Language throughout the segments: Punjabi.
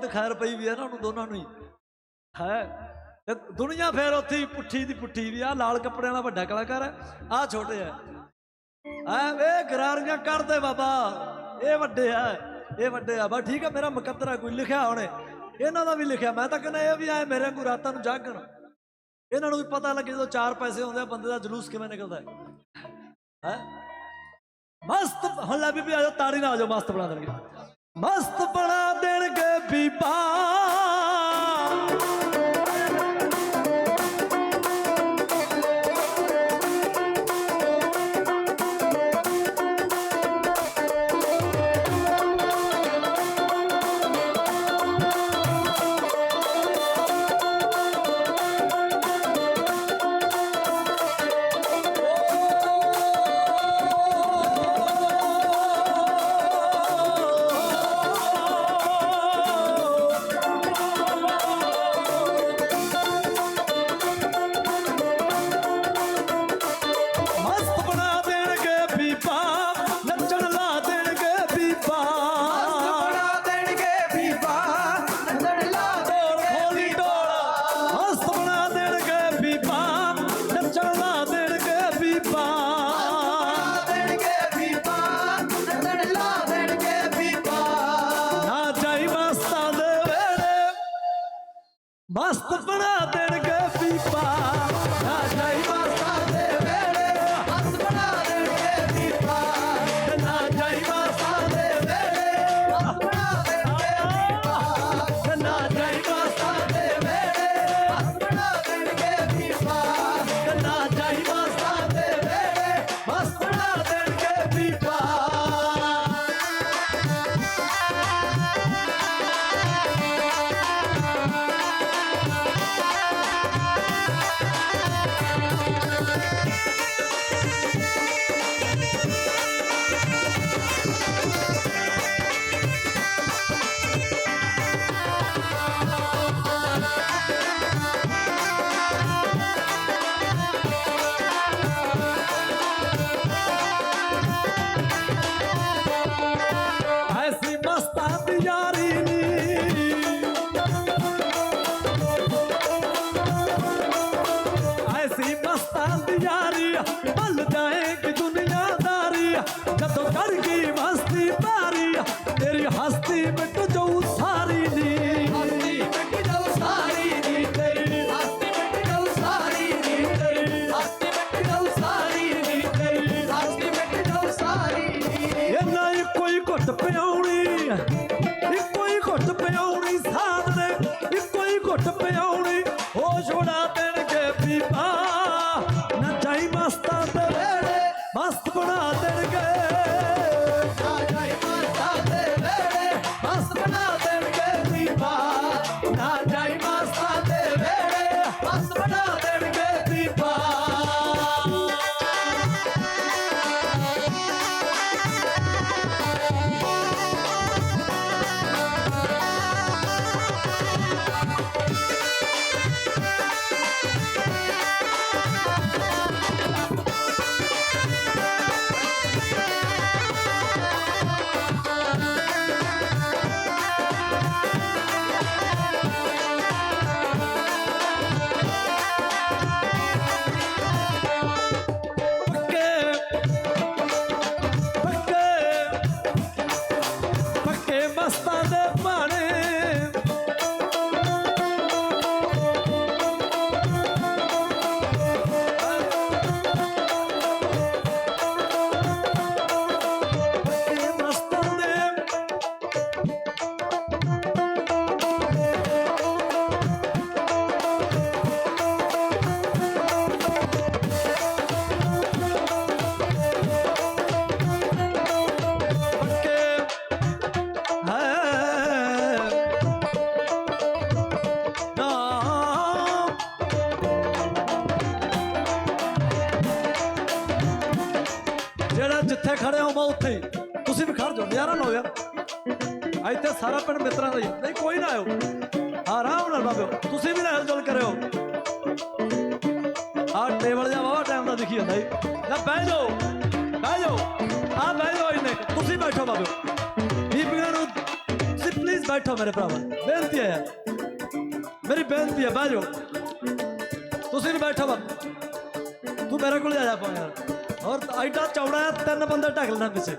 ਵੱਧ ਖੈਰ ਪਈ ਵੀ ਹੈ ਨਾ ਉਹਨੂੰ ਦੋਨਾਂ ਨੂੰ ਹੀ। ਹੈ। ਤੇ ਦੁਨੀਆ ਫੇਰ ਉੱਥੇ ਹੀ ਪੁੱਠੀ ਦੀ ਪੁੱਠੀ ਵੀ ਆ। ਲਾਲ ਕੱਪੜਿਆਂ ਵਾਲਾ ਵੱਡਾ ਕਲਾਕਾਰ ਹੈ। ਆ ਛੋਟੇ ਆ। ਐ ਵੇ ਗਰਾਰੀਆਂ ਕਰਦੇ ਬਾਬਾ। ਇਹ ਵੱਡੇ ਆ। ਇਹ ਵੱਡੇ ਆ। ਬਸ ਠੀਕ ਹੈ ਮੇਰਾ ਮੁਕੱਦਰ ਕੋਈ ਲਿਖਿਆ ਉਹਨੇ ਇਹਨਾਂ ਦਾ ਵੀ ਲਿਖਿਆ। ਮੈਂ ਤਾਂ ਕਹਿੰਦਾ ਇਹ ਵੀ ਆਏ ਮੇਰੇ ਵਾਂਗੂ ਰਾਤਾਂ ਨੂੰ ਜਾਗਣ। ਇਹਨਾਂ ਨੂੰ ਵੀ ਪਤਾ ਲੱਗੇ ਜਦੋਂ ਚਾਰ ਪੈਸੇ ਆਉਂਦੇ ਆ, ਬੰਦੇ ਦਾ ਜਲੂਸ ਕਿਵੇਂ ਨਿਕਲਦਾ ਹੈ। ਹੈ? ਮਸਤ ਹੁਣ ਲੈ ਬੀਬੀ ਆ ਜਾਓ, ਤਾੜੀ ਨਾਲ ਆ ਜਾਓ, ਮਸਤ ਬਣਾ ਦੇਣਗੇ। ਮਸਤ ਬਣਾ ਦੇਣਗੇ ਨਾ ਜਿਹੜਾ ਜਿੱਥੇ ਖੜੇ ਹੋ ਮੈਂ ਉੱਥੇ ਹੀ। ਤੁਸੀਂ ਵੀ ਖੜ ਜਾਓ, ਨਜ਼ਾਰਾ ਲਓ ਯਾਰ। ਇੱਥੇ ਸਾਰਾ ਪਿੰਡ ਮਿੱਤਰਾਂ ਦਾ ਹੀ ਹੈ। ਨਹੀਂ, ਕੋਈ ਨਾ ਆਇਓ। ਆਰਾਮ ਨਾਲ ਬਾਬਿਓ, ਤੁਸੀਂ ਵੀ ਨਾਲ ਜੁਲ ਕਰਿਓ। ਆ ਟੇਬਲ ਜਿਹਾ ਵਾਵਾ ਟਾਈਮ ਦਾ ਦਿਖੀ ਜਾਂਦਾ ਜੀ। ਲੈ, ਬਹਿ ਜਾਓ। ਬਹਿ ਜਾਓ। ਆ ਬਹਿ ਜਾਓ ਇਹਨੇ ਤੁਸੀਂ ਬੈਠੋ ਬਾਬਿਓ। ਬੀਬੀਆਂ ਨੂੰ ਤੁਸੀਂ ਪਲੀਜ਼ ਬੈਠੋ ਮੇਰੇ ਭਰਾਵਾ। ਬੇਨਤੀ ਹੈ ਯਾਰ। ਮੇਰੀ ਬੇਨਤੀ ਹੈ, ਬਹਿ ਜਾਓ। ਤੁਸੀਂ ਵੀ ਬੈਠੋ ਬਾ ਤੂੰ ਮੇਰੇ ਕੋਲ ਆ ਜਾ ਪਾ ਯਾਰ ਔਰ ਐਡਾ ਚੌੜਾ ਹੈ, ਤਿੰਨ ਬੰਦੇ ਢਕ ਲੈਣਾ ਪਿੱਛੇ।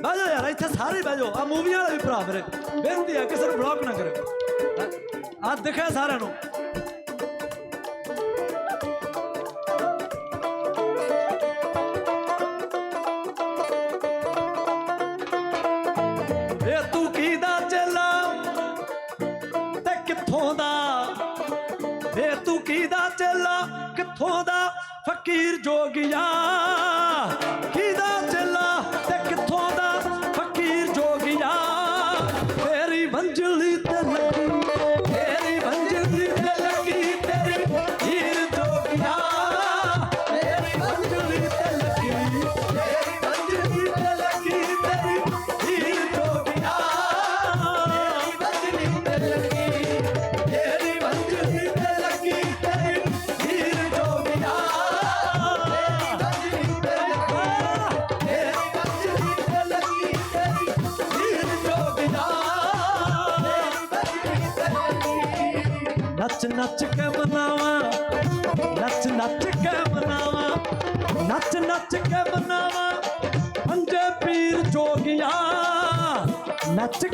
ਬਹਿ ਜਾਓ ਯਾਰ, ਇੱਥੇ ਸਾਰੇ ਬਹਿ ਜਾਓ। ਆ ਮੂਵੀਆਂ ਵਾਲੇ ਵੀ ਭਰਾ ਮੇਰੇ। ਬੇਨਤੀ ਹੈ, ਕਿਸੇ ਨੂੰ ਬਲੌਕ ਨਾ ਕਰਿਓ। ਆ ਦਿਖਿਆ ਸਾਰਿਆਂ ਨੂੰ। ਇਹ ਕੀ ਦਾ ਚੇਲਾ? ਤੇ ਕਿੱਥੋਂ ਦਾ? ਵੇ ਤੂੰ ਕੀ ਦਾ ਚੇਲਾ? ਕਿੱਥੋਂ ਦਾ? ਫਕੀਰ ਜੋਗਿਆ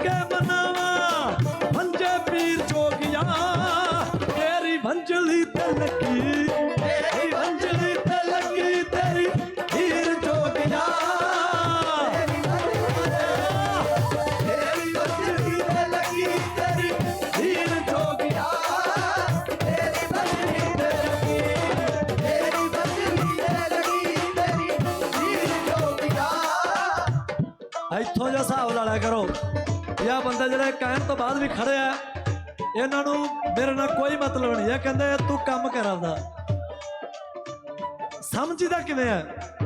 ਕੇ ਮਨਾਵਾ। ਪੰਜੇ ਪੀਰ ਜੋਗੀਆ, ਤੇਰੀ ਮੰਜ਼ਲੀ ਤੇ ਲੱਗੀ। ਤੇਰੀ ਮੰਜ਼ਲੀ ਤੇ ਲੱਗੀ ਤੇਰੀ ਹੀਰ ਜੋਗੀਆ। ਤੇਰੀ ਮੰਜ਼ਲੀ ਤੇ ਲੱਗੀ ਤੇਰੀ ਹੀਰ ਜੋਗੀਆ। ਤੇਰੀ ਮੰਜ਼ਲੀ ਤੇ ਲੱਗੀ, ਤੇਰੀ ਮੰਜ਼ਲੀ ਤੇ ਲੱਗੀ ਤੇਰੀ ਹੀਰ ਜੋਗੀਆ। ਇੱਥੋਂ ਜਿਹਾ ਹਿਸਾਬ ਲਾ ਲਿਆ ਕਰੋ। ਇਹ ਆਹ ਬੰਦੇ ਜਿਹੜੇ ਕਹਿਣ ਤੋਂ ਬਾਅਦ ਵੀ ਖੜੇ ਆ ਇਹਨਾਂ ਨੂੰ ਮੇਰੇ ਨਾਲ ਕੋਈ ਮਤਲਬ ਨਹੀਂ ਇਹ ਕਹਿੰਦੇ ਤੂੰ ਕੰਮ ਕਰ ਆਪਦਾ। ਸਮਝੀਦਾ ਕਿਵੇਂ ਆ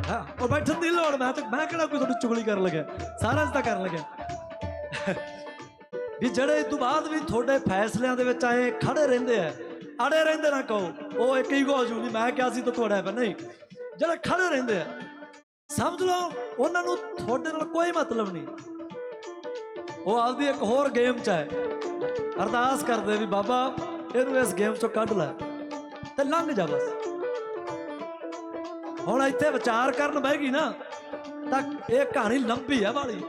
ਹਾਂ, ਉਹ ਬੈਠਣ ਦੀ ਲੋੜ ਮੈਂ ਤਾਂ ਮੈਂ ਕਿਹੜਾ ਕੋਈ ਤੁਹਾਡੀ ਚੁਗਲੀ ਕਰਨ ਲੱਗਿਆ? ਸਾਰਾ ਤਾਂ ਕਰਨ ਲੱਗਿਆ। ਵੀ ਜਿਹੜੇ ਇਸ ਤੋਂ ਬਾਅਦ ਵੀ ਤੁਹਾਡੇ ਫੈਸਲਿਆਂ ਦੇ ਵਿੱਚ ਆਏ ਖੜੇ ਰਹਿੰਦੇ ਆ ਅੜੇ ਰਹਿੰਦੇ ਨਾ ਕਹੋ ਉਹ ਇੱਕ ਹੀ ਗੋਜੂ ਨਹੀਂ ਮੈਂ ਕਿਹਾ ਸੀ ਤਾਂ ਤੁਹਾਡਾ ਹੈ ਨਹੀਂ। ਜਿਹੜੇ ਖੜੇ ਰਹਿੰਦੇ ਆ ਸਮਝ ਲਓ ਉਹਨਾਂ ਨੂੰ ਤੁਹਾਡੇ ਨਾਲ ਕੋਈ ਮਤਲਬ ਨਹੀਂ। ਉਹ ਆਪਦੀ ਇੱਕ ਹੋਰ ਗੇਮ 'ਚ ਹੈ। ਅਰਦਾਸ ਕਰਦੇ ਵੀ ਬਾਬਾ, ਇਹਨੂੰ ਇਸ ਗੇਮ 'ਚੋਂ ਕੱਢ ਲੈ ਤੇ ਲੰਘ ਜਾ ਬਸ। ਹੁਣ ਇੱਥੇ ਵਿਚਾਰ ਕਰਨ ਬਹਿ ਗਈ ਨਾ, ਤਾਂ ਇਹ ਕਹਾਣੀ ਲੰਬੀ ਹੈ ਵਾਲੀ।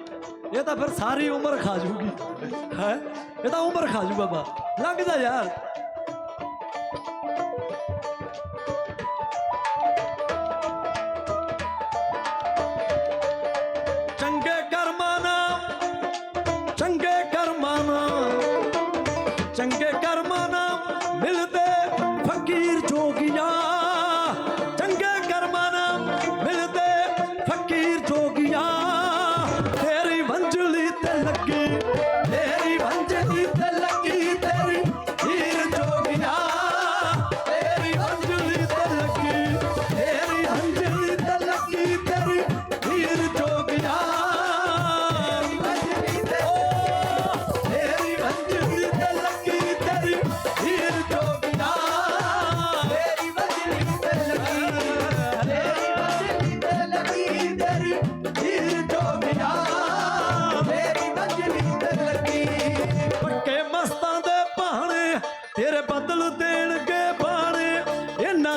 ਇਹ ਤਾਂ ਫਿਰ ਸਾਰੀ ਉਮਰ ਖਾ ਜੂਗੀ। ਹੈ? ਇਹ ਤਾਂ ਉਮਰ ਖਾ ਜੂ ਬਾਬਾ। ਲੰਘ ਜਾ ਯਾਰ। ਫਕੀਰ ਜੋਗੀਆਂ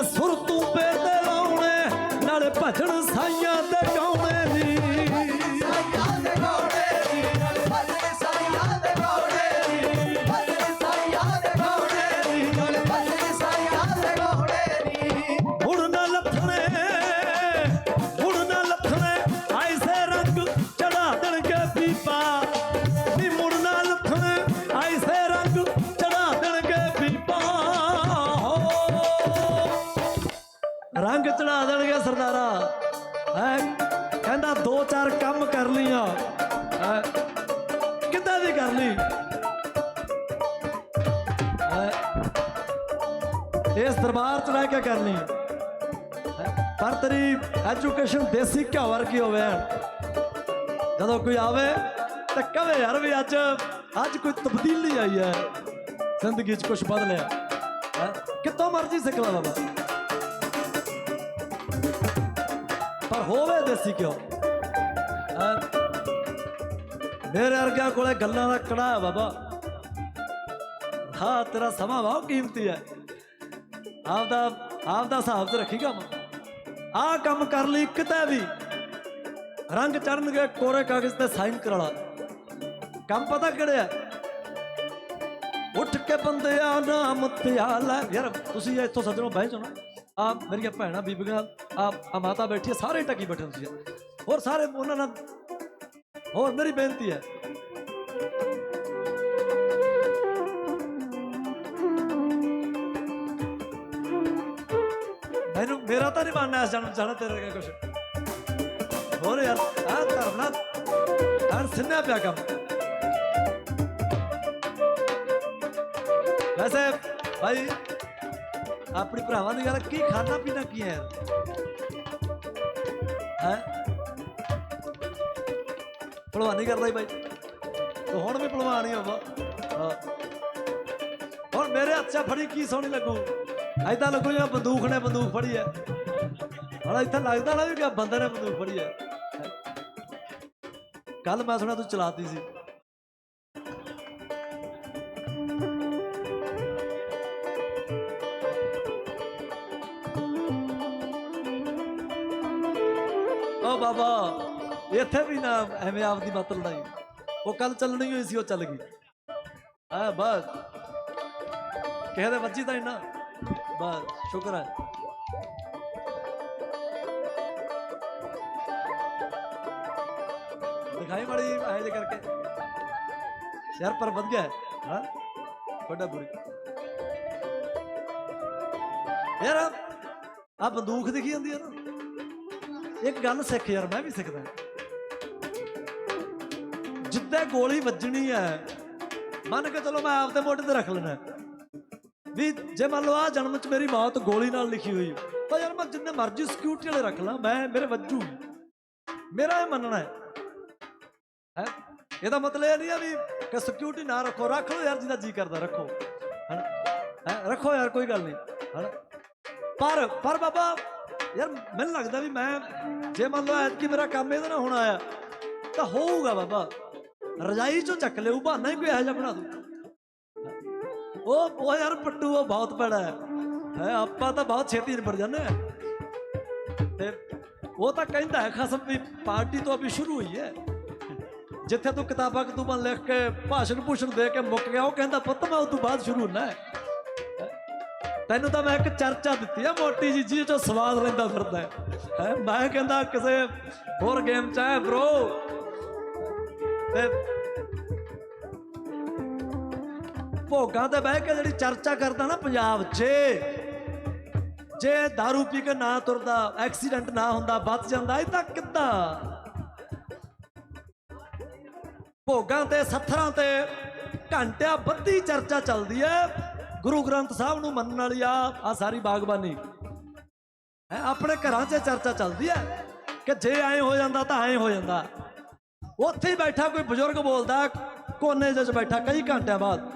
ਸੁਰ ਤੂੰ ਪੇ ਤੇ ਲਾਉਣੇ ਨਾਲੇ ਭਜਨ ਸਾਈਆਂ ਕਰਨੀ। ਪਰ ਤੇਰੀ ਐਜੂਕੇਸ਼ਨ ਦੇਸੀ ਘਿਓ ਵਰਗੀ ਹੋਵੇ। ਜਦੋਂ ਕੋਈ ਆਵੇ ਤਾਂ ਕਵੇ ਯਾਰ ਵੀ ਅੱਜ ਅੱਜ ਕੋਈ ਤਬਦੀਲੀ ਆਈ ਹੈ। ਜ਼ਿੰਦਗੀ 'ਚ ਕੁਝ ਬਦਲਿਆ। ਹੈਂ, ਕਿੱਥੋਂ ਮਰਜ਼ੀ ਸਿੱਖ ਲਾ ਬਾਬਾ। ਪਰ ਹੋਵੇ ਦੇਸੀ ਘਿਓ। ਮੇਰੇ ਵਰਗਿਆਂ ਕੋਲੇ ਗੱਲਾਂ ਦਾ ਕੜਾ ਹੈ ਬਾਬਾ। ਹਾਂ ਤੇਰਾ ਸਮਾਂ ਬਹੁਤ ਕੀਮਤੀ ਹੈ। ਆਪਦਾ ਆਪ ਦਾ ਹਿਸਾਬ ਤੇ ਰੱਖੀ ਕੰਮ। ਆਹ ਕੰਮ ਕਰ ਲਈ ਕਿਤੇ ਵੀ। ਰੰਗ ਚੜਨਗੇ ਕੋਰੇ ਕਾਗਜ਼ ਤੇ ਸਾਈਨ ਕਰਾਲਾ ਕੰਮ ਪਤਾ ਕਿਹੜੇ ਆ? ਉੱਠ ਕੇ ਬੰਦਿਆ ਨਾਮ ਧਿਆਲ ਹੈ ਯਾਰ, ਤੁਸੀਂ ਇੱਥੋਂ ਸੱਜਣੋਂ ਬਹਿ ਜਾਓ ਨਾ। ਆ ਮੇਰੀਆਂ ਭੈਣਾਂ, ਬੀਬੀਆਂ ਆ ਆ ਮਾਤਾ ਬੈਠੀ ਹੈ ਸਾਰੇ ਟੱਕੀ ਬੈਠੇ ਤੁਸੀਂ ਹੋਰ ਸਾਰੇ ਉਹਨਾਂ ਨਾਲ ਹੋਰ ਮੇਰੀ ਬੇਨਤੀ ਹੈ ਮੇਰਾ ਤਾਂ ਨਹੀਂ ਬਣਨਾ ਇਸ ਜਨਮ ਜਾਣਾ ਤੇਰੇ ਵਰਗਾ ਕੁਛ। ਹੋਰ ਯਾਰ ਆ ਧਰਨਾ ਹਰ ਸਿੰਨਿਆ ਪਿਆ ਕੰਮ। ਵੈਸੇ ਭਾਈ, ਆਪਣੀ ਭਰਾਵਾਂ ਦੀ ਗੱਲ, ਕੀ ਖਾਣਾ ਪੀਣਾ ਕੀ ਹੈ ਹੈ? ਭਲਵਾਨੀ ਕਰਦਾ ਹੀ ਬਾਈ ਤੂੰ ਹੁਣ ਵੀ ਭਲਵਾਨ ਹੀ ਹੋਵਾ। ਹਾਂ। ਹੁਣ ਮੇਰੇ ਹੱਥ ਫੜੀ ਕੀ ਸੋਹਣੀ ਲੱਗੂ? ਐਦਾਂ ਲੱਗੂ ਜਿਵੇਂ ਬੰਦੂਕ ਨੇ ਬੰਦੂਕ ਫੜੀ ਹੈ। ਹੁਣ, ਇੱਥੇ ਲੱਗਦਾ ਨਾ ਵੀ ਬੰਦੇ ਨੇ ਬੰਦੂਕ ਫੜੀ ਹੈ। ਕੱਲ ਮੈਂ ਸੁਣਿਆ ਤੂੰ ਚਲਾਤੀ ਸੀ। ਓ ਬਾਬਾ, ਇੱਥੇ ਵੀ ਨਾ ਐਵੇਂ ਆਪਦੀ ਮਤ ਲੜਾਈ। ਉਹ ਕੱਲ ਚੱਲਣੀ ਹੋਈ ਸੀ, ਉਹ ਚੱਲ ਗਈ। ਆ ਬਸ। ਕਿਸੇ ਦੇ ਵੱਜੀ ਤਾਂ ਇੰਨਾ ਬਸ ਸ਼ੁਕਰ ਹੈ ਦਿਖਾਈ ਮਾੜੀ ਐ ਜੇ ਕਰਕੇ ਯਾਰ ਪਰ ਵੱਧ ਗਿਆ ਹਾਂ ਵੱਡਾ ਬੁਰੀ ਯਾਰ ਆ ਬੰਦੂਕ ਦਿਖੀ ਜਾਂਦੀ ਹੈ ਨਾ ਇੱਕ ਗੱਲ ਸਿੱਖ ਯਾਰ ਮੈਂ ਵੀ ਸਿੱਖਦਾ ਜਿੱਦਾਂ ਗੋਲੀ ਵੱਜਣੀ ਹੈ ਮੰਨ ਕੇ ਚਲੋ ਮੈਂ ਆਪਦੇ ਮੋਢੇ ਤੇ ਰੱਖ ਲੈਣਾ ਵੀ ਜੇ ਮੰਨ ਲਓ ਆ ਜਨਮ ਚ ਮੇਰੀ ਮੌਤ ਗੋਲੀ ਨਾਲ ਲਿਖੀ ਹੋਈ ਤਾਂ ਯਾਰ ਮੈਂ ਜਿੰਨੇ ਮਰਜ਼ੀ ਸਿਕਿਉਰਿਟੀ ਵਾਲੇ ਰੱਖ ਲਾਂ, ਮੈਂ ਮੇਰੇ ਵੱਜੂ। ਮੇਰਾ ਇਹ ਮੰਨਣਾ ਹੈ। ਹੈ? ਇਹਦਾ ਮਤਲਬ ਇਹ ਨਹੀਂ ਆ ਵੀ ਕਿ ਸਿਕਿਉਰਿਟੀ ਨਾ ਰੱਖੋ, ਰੱਖ ਲਓ ਯਾਰ ਜਿਹਦਾ ਜੀ ਕਰਦਾ, ਰੱਖੋ। ਹਨ ਹੈ? ਰੱਖੋ ਯਾਰ, ਕੋਈ ਗੱਲ ਨਹੀਂ। ਹਨ ਪਰ ਪਰ ਬਾਬਾ, ਯਾਰ ਮੈਨੂੰ ਲੱਗਦਾ ਵੀ ਮੈਂ, ਜੇ ਮੰਨ ਲਓ ਐਤਕੀ ਮੇਰਾ ਕੰਮ ਇਹਦੇ ਨਾਲ ਹੋਣਾ ਆ ਤਾਂ ਹੋਊਗਾ ਬਾਬਾ। ਰਜਾਈ ਚੋਂ ਚੱਕ ਲਿਓ, ਬਹਾਨਾ ਹੀ ਕੋਈ ਇਹੋ ਜਿਹਾ ਬਣਾ ਦੂ। ਉਹ ਉਹ ਯਾਰ ਪੱਟੂ ਉਹ ਬਹੁਤ ਬੜਾ ਹੈ। ਹੈ ਆਪਾਂ ਤਾਂ ਬਹੁਤ ਛੇਤੀ ਨਿਬੜ ਜਾਂਦੇ ਆ ਤੇ ਉਹ ਤਾਂ ਕਹਿੰਦਾ ਹੈ ਖਸਮ ਵੀ ਪਾਰਟੀ ਤੋਂ ਅਭੀ ਸ਼ੁਰੂ ਹੋਈ ਹੈ। ਜਿੱਥੇ ਤੂੰ ਕਿਤਾਬਾਂ ਕਤੂਬਾਂ ਲਿਖ ਕੇ ਭਾਸ਼ਣ ਭੂਸ਼ਣ ਦੇ ਕੇ ਮੁੱਕ ਗਿਆ ਉਹ ਕਹਿੰਦਾ ਪੁੱਤ ਮੈਂ ਉਸ ਤੋਂ ਬਾਅਦ ਸ਼ੁਰੂ ਹੁੰਦਾ ਤੈਨੂੰ ਤਾਂ ਮੈਂ ਇੱਕ ਚਰਚਾ ਦਿੱਤੀ ਆ ਮੋਟੀ ਜੀ ਜੀ ਚੋਂ ਸਵਾਦ ਲੈਂਦਾ ਫਿਰਦਾ ਹੈ। ਹੈਂ, ਮੈਂ ਕਹਿੰਦਾ ਕਿਸੇ ਹੋਰ ਗੇਮ ਚ ਹੈ ਬ్రో ਤੇ ਭੋਗਾਂ ਤੇ ਬਹਿ ਕੇ ਜਿਹੜੀ ਚਰਚਾ ਕਰਦਾ ਨਾ ਪੰਜਾਬ 'ਚ, ਜੇ दारू ਪੀ ਕੇ ਨਾ ਤੁਰਦਾ ਐਕਸੀਡੈਂਟ ਨਾ ਹੁੰਦਾ, ਬਚ ਜਾਂਦਾ, ਇਹ ਤਾਂ ਕਿੱਦਾਂ? ਭੋਗਾਂ ਤੇ, ਸੱਥਰਾਂ ਤੇ ਘੰਟਿਆਂ ਬੱਧੀ ਚਰਚਾ ਚੱਲਦੀ ਹੈ। ਗੁਰੂ ਗ੍ਰੰਥ ਸਾਹਿਬ ਨੂੰ ਮੰਨਣ ਵਾਲੀ ਆ ਆ ਸਾਰੀ ਬਾਗਬਾਨੀ। ਹੈ, ਆਪਣੇ ਘਰਾਂ 'ਚ ਚਰਚਾ ਚੱਲਦੀ ਹੈ ਕਿ ਜੇ ਐਂ ਹੋ ਜਾਂਦਾ ਤਾਂ ਐਂ ਹੋ ਜਾਂਦਾ। ਉੱਥੇ ਹੀ ਬੈਠਾ ਕੋਈ ਬਜ਼ੁਰਗ ਬੋਲਦਾ, ਕੋਨੇ 'ਚ ਬੈਠਾ ਕਈ ਘੰਟਿਆਂ ਬਾਅਦ।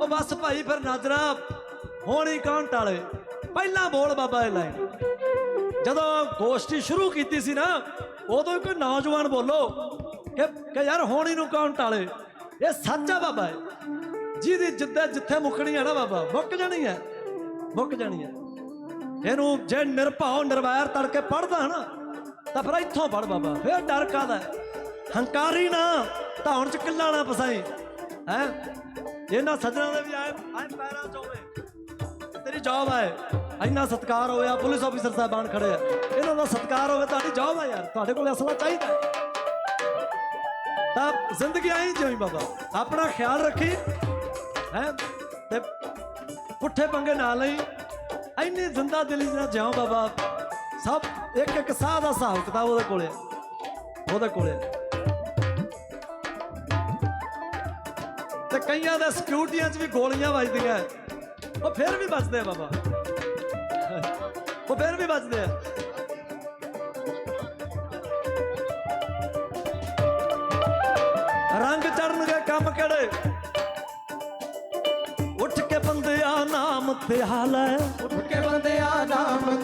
ਉਹ ਬਸ ਭਾਈ ਫਿਰ ਨਾਜਰਾ, ਹੋਣੀ ਕੌਣ ਟਾਲੇ ਪਹਿਲਾਂ ਬੋਲ ਬਾਬਾ ਇਹ ਲਾਈਨ। ਜਦੋਂ ਗੋਸ਼ਟੀ ਸ਼ੁਰੂ ਕੀਤੀ ਸੀ ਨਾ, ਉਦੋਂ ਕੋਈ ਨੌਜਵਾਨ ਬੋਲੋ ਕਿ ਕਿ ਯਾਰ ਹੋਣੀ ਨੂੰ ਕੌਣ ਟਾਲੇ ਇਹ ਸੱਚਾ ਬਾਬਾ ਹੈ। ਜਿਹਦੀ ਜਿੱਦਾਂ ਜਿੱਥੇ ਮੁੱਕਣੀ ਹੈ ਨਾ ਬਾਬਾ, ਮੁੱਕ ਜਾਣੀ ਹੈ। ਮੁੱਕ ਜਾਣੀ ਹੈ। ਇਹਨੂੰ ਜੇ ਨਿਰਭਉ, ਨਿਰਵੈਰ ਤੜਕੇ ਪੜਦਾ ਨਾ, ਤਾਂ ਫਿਰ ਇੱਥੋਂ ਪੜ ਬਾਬਾ। ਫਿਰ ਡਰ ਕਾਦਾ ਹੰਕਾਰੀ ਨਾ ਧੌਣ ਚ ਕਿੱਲਾ ਨਾ ਪਸਾਈ ਹੈ? ਇਹਨਾਂ ਸੱਜਣਾ ਦੇ ਵੀ ਆਏ ਆਏ ਪੈਰਾਂ ਚ ਤੇਰੀ ਜੌਬ ਆਏ ਇੰਨਾ ਸਤਿਕਾਰ ਹੋਇਆ, ਪੁਲਿਸ ਆਫੀਸਰ ਸਾਹਿਬਾਨ ਖੜੇ ਆ। ਇਹਨਾਂ ਦਾ ਸਤਿਕਾਰ ਹੋਵੇ, ਤੁਹਾਡੀ ਜੌਬ ਆ ਯਾਰ। ਤੁਹਾਡੇ ਕੋਲ ਅਸਲਾ ਚਾਹੀਦਾ ਤਾਂ ਜ਼ਿੰਦਗੀ ਆਈ ਜਿਉਂ ਬਾਬਾ। ਆਪਣਾ ਖਿਆਲ ਰੱਖੀ, ਹੈ, ਤੇ ਪੁੱਠੇ ਪੰਗੇ ਨਾ ਲਈ। ਇੰਨੀ ਜ਼ਿੰਦਾ ਦਿਲੀ ਨਾਲ ਜਿਉਂ ਬਾਬਾ। ਸਭ ਇੱਕ ਇੱਕ ਸਾਹ ਦਾ ਹਿਸਾਬ ਕਿਤਾਬ ਉਹਦੇ ਕੋਲੇ ਉਹਦੇ ਕੋਲੇ ਤੇ ਕਈਆਂ ਦੇ ਸਿਕਿਉਰਟੀਆਂ 'ਚ ਵੀ ਗੋਲੀਆਂ ਵੱਜਦੀਆਂ। ਉਹ ਫਿਰ ਵੀ ਬਚਦੇ ਆ ਬਾਬਾ। ਉਹ ਫਿਰ ਵੀ ਬਚਦੇ ਆ। ਰੰਗ ਚੜਨਗੇ ਕੰਮ ਕਿਹੜੇ? ਉੱਠ ਕੇ ਬੰਦਿਆ ਨਾਮ ਤੇ ਹਾਲ ਹੈ। ਉੱਠ ਕੇ ਬੰਦਿਆ ਨਾਮ